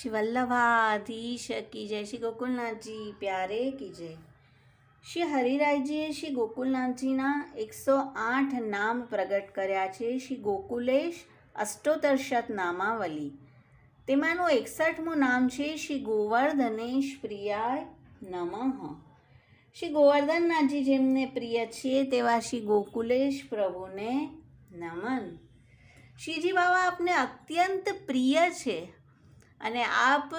શ્રી વલ્લભાધીશ કી જય શ્રી ગોકુલનાથજી, પ્યારે કી જય. શ્રી હરિરાયજીએ શ્રી ગોકુલનાથજીના એકસો આઠ નામ પ્રગટ કર્યા છે. શ્રી ગોકુલેશ અષ્ટોતરશત નામાવલી તેમાંનું એકસઠમું નામ છે શ્રી ગોવર્ધનેશ પ્રિયાય નમઃ. શ્રી ગોવર્ધનનાથજી જેમને પ્રિય છે તેવા શ્રી ગોકુલેશ પ્રભુને નમન. શ્રીજી બાબા આપને અત્યંત પ્રિય છે. અને આપ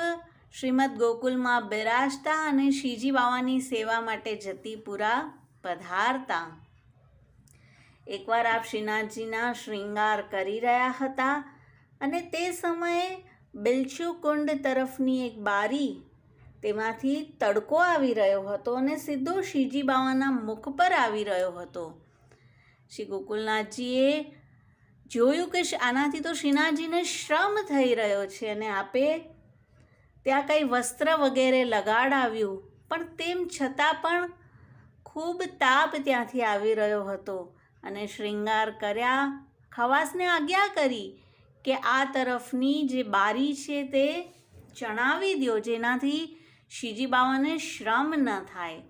શ્રીમદ ગોકુલમાં બિરાજતા અને શ્રીજી બાવાની સેવા માટે જતી પૂરા પધારતા. એકવાર આપ શ્રીનાથજીના શ્રૃંગાર કરી રહ્યા હતા અને તે સમયે બિલચુકુંડ તરફની એક બારી તેમાંથી તડકો આવી રહ્યો હતો અને સીધો શ્રીજી બાવાના મુખ પર આવી રહ્યો હતો. શ્રી ગોકુલનાથજીએ જોયું કે આનાથી તો શ્રીનાથજીને શ્રમ થઈ રહ્યો છે અને આપે ત્યાં કંઈ વસ્ત્ર વગેરે લગાડાવ્યું. પણ તેમ છતાં પણ ખૂબ તાપ ત્યાંથી આવી રહ્યો હતો અને શ્રૃંગાર કર્યા. ખવાસને આજ્ઞા કરી કે આ તરફની જે બારી છે તે ચણાવી દો જેનાથી શિજીબાવાને બાવાને શ્રમ ન થાય.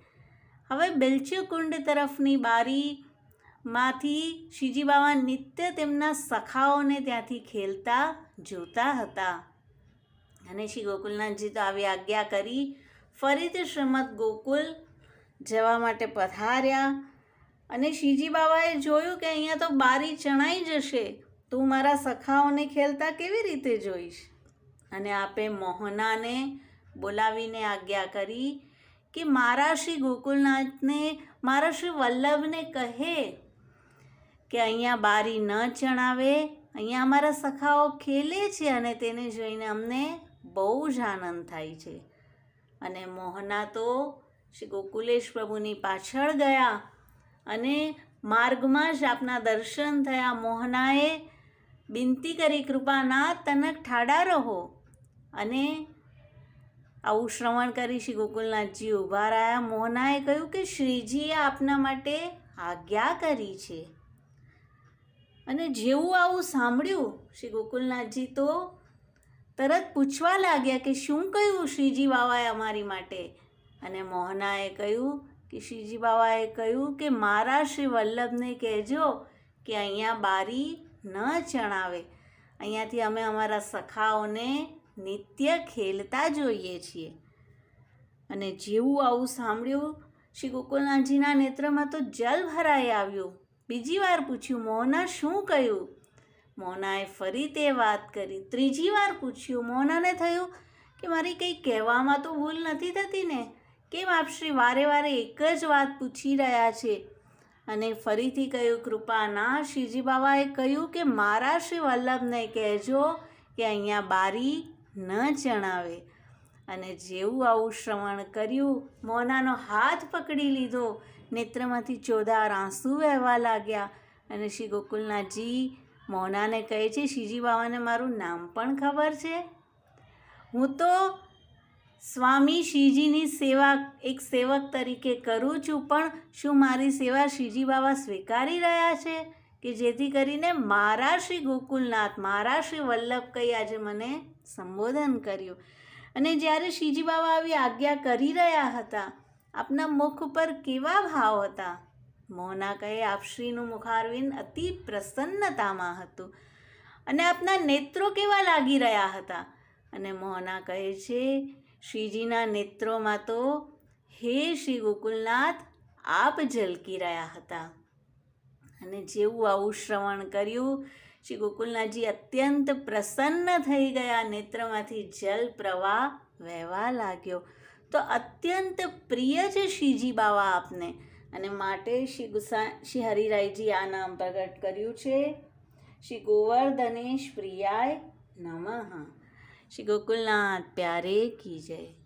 હવે બિલચુકુંડ તરફની બારી માંથી શિજી બાવા નિત્ય તેમના સખાઓને ત્યાંથી ખેલતા, જોતા હતા. અને શ્રી ગોકુલનાથજી તો આવી આજ્ઞા કરી ફરીથી શ્રીમદ ગોકુલ જવા માટે પધાર્યા. અને શ્રીજી બાબાએ જોયું કે અહીંયા તો બારી ચણાઈ જશે, તું મારા સખાઓને ખેલતા કેવી રીતે જોઈશ? અને આપે મોહનાને બોલાવીને આજ્ઞા કરી કે, મારા શ્રી ગોકુલનાથને, મારા શ્રી વલ્લભને કહે કે અહીંયા બારી ન ચણાવે, અહીંયા અમારા સખાઓ ખેલે છે અને તેને જોઈને અમને બહુ જ આનંદ થાય છે. અને મોહના તો શ્રી ગોકુલેશ પ્રભુની પાછળ ગયા અને માર્ગમાં જ આપના દર્શન થયા. મોહનાએ બિનતી કરી કૃપાના તનક ઠાડા રહો. અને આવું શ્રવણ કરી શ્રી ગોકુલનાથજી ઊભા રહ્યા. મોહનાએ કહ્યું કે શ્રીજીએ આપના માટે આજ્ઞા કરી છે. અને જેવું આવું સાંભળ્યું, શ્રી ગોકુલનાથજી તો તરત પૂછવા લાગ્યા કે શું કહ્યું શ્રીજી બાવાએ અમારી માટે? અને મોહનાએ કહ્યું કે શ્રીજી બાવાએ કહ્યું કે મારા શ્રી વલ્લભને કહેજો કે અહીંયા બારી ન ચણાવે. અહીંયાથી અમે અમારા સખાઓને નિત્ય ખેલતા જોઈએ છીએ. અને જેવું આવું સાંભળ્યું, શ્રી ગોકુલનાથજીના નેત્રમાં તો જલ ભરાઈ આવ્યું. બીજી વાર પૂછ્યું મોહના શું કહ્યું? મોહનાએ ફરી તે વાત કરી. ત્રીજી વાર પૂછ્યું મોહનાને થયું કે મારી કંઈ કહેવામાં તો ભૂલ નથી થતી ને? કેમ આપશ્રી વારે વારે એક જ વાત પૂછી રહ્યા છે? અને ફરીથી કહ્યું કૃપાના શ્રીજી બાબાએ કહ્યું કે મારા શ્રી વલ્લભને કહેજો કે અહીંયા બારી ન ચણાવે અને જેવું આવું શ્રવણ કર્યું, મોનાનો હાથ પકડી લીધો. નેત્રમાંથી ચોદાર આંસુ વહેવા લાગ્યા અને શ્રી ગોકુલનાથજી મોનાને કહે છે શ્રીજી બાવાને મારું નામ પણ ખબર છે? હું તો સ્વામી શ્રીજીની સેવા, એક સેવક તરીકે કરું છું, પણ શું મારી સેવા શ્રીજી બાવા સ્વીકારી રહ્યા છે? કે જેથી કરીને મારા શ્રી ગોકુલનાથ, મારા શ્રી વલ્લભ કઈ આજે મને સંબોધન કર્યું. અને જ્યારે શ્રીજી બાબા આવી આજ્ઞા કરી રહ્યા હતા, આપના મુખ ઉપર કેવા ભાવ હતા? મોહના કહે આપશ્રીનું મુખારવિંદ અતિ પ્રસન્નતામાં હતું અને આપના નેત્રો કેવા લાગી રહ્યા હતા? અને મોહના કહે છે શ્રીજીના નેત્રોમાં તો હે શ્રી ગોકુલનાથ, આપ ઝલકી રહ્યા હતા. અને જેવું આવું શ્રવણ કર્યું શ્રી ગોકુલનાથજી અત્યંત પ્રસન્ન થઈ ગયા. નેત્રમાંથી જલ પ્રવાહ વહેવા લાગ્યો. તો અત્યંત પ્રિય છે શ્રીજી બાવા આપને. અને માટે શ્રી ગુસા, શ્રી હરિરાયજી આ નામ પ્રગટ કર્યું છે. શ્રી ગોવર્ધનેશ પ્રિયાય નમઃ. શ્રી ગોકુલનાથ પ્યારે કી જય.